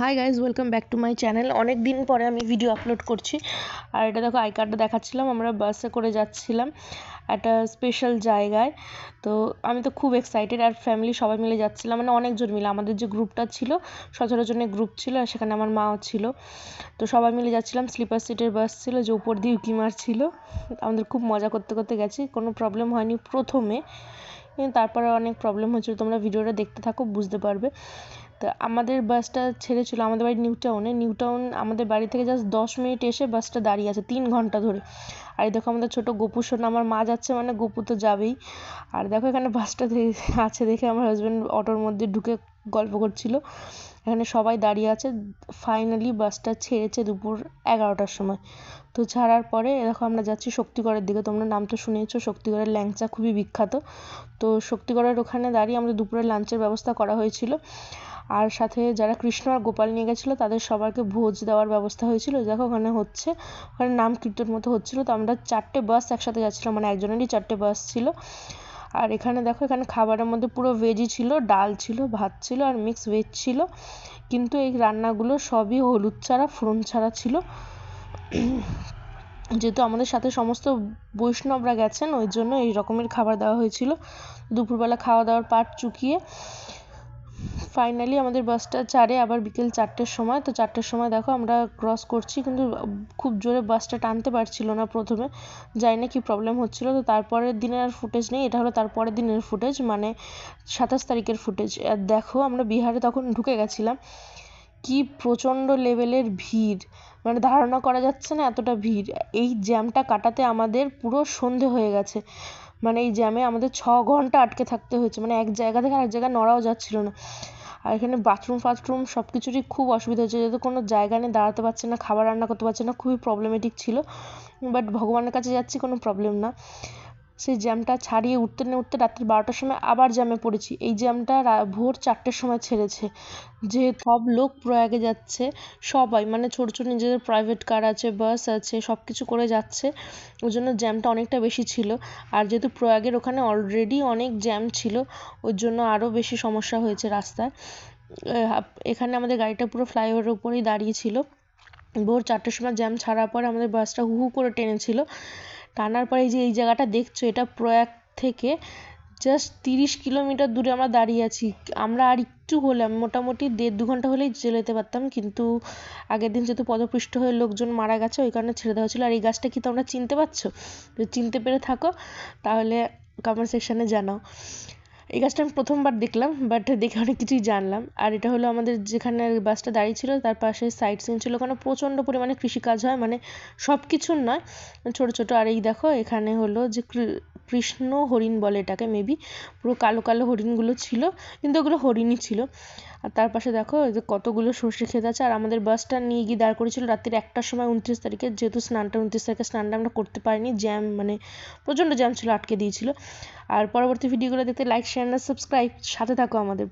Hi guys welcome back to my channel অনেক দিন পরে আমি ভিডিও আপলোড করছি। আর এটা দেখো আই কার্ডটা দেখাচ্ছিলাম, আমরা বাসে করে যাচ্ছিলাম একটা স্পেশাল জায়গায়। তো আমি তো খুব এক্সাইটেড আর ফ্যামিলি সবাই মিলে যাচ্ছিলাম। মানে অনেকজন মিলে, আমাদের যে গ্রুপটা ছিল সতেরো জনের গ্রুপ ছিল আর সেখানে আমার মাও ছিল। তো সবাই মিলে যাচ্ছিলাম স্লিপার সিটের বাস ছিল, যে উপর দিয়ে উঁকি মারছিল। আমাদের খুব মজা করতে করতে গেছি, কোনো প্রবলেম হয়নি প্রথমে। তারপরে অনেক প্রবলেম হয়েছিল, তোমরা ভিডিওটা দেখতে থাকো, বুঝতে পারবে। তো আমাদের বাসটা ছেড়েছিল আমাদের বাড়ি নিউ টাউনে। নিউ টাউন আমাদের বাড়ি থেকে জাস্ট দশ মিনিট এসে বাসটা দাঁড়িয়ে আছে, তিন ঘণ্টা ধরে। আর দেখো আমাদের ছোটো গোপু সোনা আমার মা যাচ্ছে মানে গোপু তো যাবেই। আর দেখো এখানে বাসটা আছে দেখে আমার হাজব্যান্ড অটোর মধ্যে ঢুকে গল্প করছিল। এখানে সবাই দাঁড়িয়ে আছে ফাইনালি বাসটা ছেড়েছে দুপুর এগারোটার সময়। তো ছাড়ার পরে দেখো আমরা যাচ্ছি শক্তিগড়ের দিকে, তোমরা নাম তো শুনেছো শক্তিগড়ের ল্যাংচা খুবই বিখ্যাত। তো শক্তিগড়ের ওখানে দাঁড়িয়ে আমাদের দুপুরে লাঞ্চের ব্যবস্থা করা হয়েছিল। আর সাথে যারা কৃষ্ণ আর গোপাল নিয়ে গেছিল, তাদের সবাইকে ভোজ দেওয়ার ব্যবস্থা হয়েছিল। দেখো ওখানে হচ্ছে, ওখানে নাম কীর্তন মতো হচ্ছিল। তো আমরা চারটে বাস একসাথে যাচ্ছিলাম মানে একজনেরই চারটে বাস ছিল। আর এখানে দেখো, এখানে খাবারের মধ্যে পুরো ভেজই ছিল, ডাল ছিল, ভাত ছিল আর মিক্স ভেজ ছিল। কিন্তু এই রান্নাগুলো সবই হলুদ ছাড়া, ফোড়ন ছাড়া ছিল। যেহেতু আমাদের সাথে সমস্ত বৈষ্ণবরা গেছেন, ওই জন্য এই রকমের খাবার দেওয়া হয়েছিল। দুপুরবেলা খাওয়া দাওয়ার পাট চুকিয়ে। ফাইনালি আমাদের বাসটা ছাড়ে, আবার বিকেল চারটের সময়। তো চারটের সময় দেখো আমরা ক্রস করছি, কিন্তু খুব জোরে বাসটা টানতে পারছিল না প্রথমে। জানি না কী প্রবলেম হচ্ছিল। তো তারপরের দিনের আর ফুটেজ নেই, এটা হলো তারপরের দিনের ফুটেজ মানে সাতাশ তারিখের ফুটেজ আর দেখো আমরা বিহারে তখন ঢুকে গেছিলাম। কি প্রচণ্ড লেভেলের ভিড়। মানে ধারণা করা যাচ্ছে না এতটা ভিড়। এই জ্যামটা কাটাতে আমাদের পুরো সন্ধে হয়ে গেছে। মানে এই জ্যামে আমাদের ছ ঘণ্টা আটকে থাকতে হয়েছে। মানে এক জায়গা থেকে আরেক জায়গায় নড়াও যাচ্ছিল না। আর এখানে বাথরুম ফাথরুম সব কিছুরই খুব অসুবিধা হচ্ছে যেহেতু কোনো জায়গা নিয়ে দাঁড়াতে পারছে না, খাবার রান্না করতে পারছে না, খুবই প্রবলেমেটিক ছিল। বাট ভগবানের কাছে যাচ্ছি, কোনো প্রবলেম না। সেই জ্যামটা ছাড়িয়ে উঠতে না উঠতে রাত্রি বারোটার সময় আবার জ্যামে পড়েছি। এই জ্যামটা ভোর চারটের সময় ছেড়েছে। যে সব লোক প্রয়াগে যাচ্ছে, সবাই মানে ছোটো ছোটো নিজেদের প্রাইভেট কার আছে বাস আছে সব কিছু করে যাচ্ছে ওই জন্য জ্যামটা অনেকটা বেশি ছিল। আর যেহেতু প্রয়াগের ওখানে অলরেডি অনেক জ্যাম ছিল ওই জন্য আরও বেশি সমস্যা হয়েছে রাস্তায়। এখানে আমাদের গাড়িটা পুরো ফ্লাইওভারের উপরেই দাঁড়িয়ে ছিল। ভোর চারটের সময় জ্যাম ছাড়ার পর আমাদের বাসটা হু হু করে টেনেছিল। টানার পরে এই যে এই জায়গাটা দেখছ, এটা প্রয়াগ থেকে জাস্ট তিরিশ কিলোমিটার দূরে আমরা দাঁড়িয়ে আছি। আমরা আর একটু হলে মোটামুটি দেড় দু ঘণ্টা হলেই চলে যেতে পারতাম, কিন্তু আগের দিন যেহেতু পদপৃষ্ট হয়ে লোকজন মারা গেছে, ওই কারণে ছেড়ে দেওয়া ছিল আর এই গাছটা কি তোমরা চিনতে পারছ? যদি চিনতে পেরে থাকো, তাহলে কমেন্ট সেকশানে জানাও। এই গাছটা আমি প্রথমবার দেখলাম বাট দেখে অনেক কিছুই জানলাম। আর এটা হলো আমাদের যেখানে বাসটা দাঁড়িয়ে ছিল, তার পাশে সাইড সিন ছিল। ওখানে প্রচণ্ড পরিমাণে কৃষিকাজ হয় মানে সব কিছুর নয়, ছোট ছোট। আর এই দেখো, এখানে হলো যে কৃষ্ণ হরিণ বলে এটাকে মেবি পুরো কালো কালো হরিণগুলো ছিল, কিন্তু ওগুলো হরিণই ছিল। আর তার পাশে দেখো যে কতগুলো সর্ষে ক্ষেত আছে, আর আমাদের বাসটা নিয়ে গিয়ে দাঁড় করেছিল রাত্রির একটার সময় উনত্রিশ তারিখে, যেহেতু স্নানটা উনত্রিশ তারিখে স্নানটা আমরা করতে পারিনি জ্যাম মানে প্রচণ্ড জ্যাম ছিল, আটকে দিয়েছিল। আর পরবর্তী ভিডিওগুলো দেখতে লাইক শেয়ার আর সাবস্ক্রাইব সাথে থাকো আমাদের।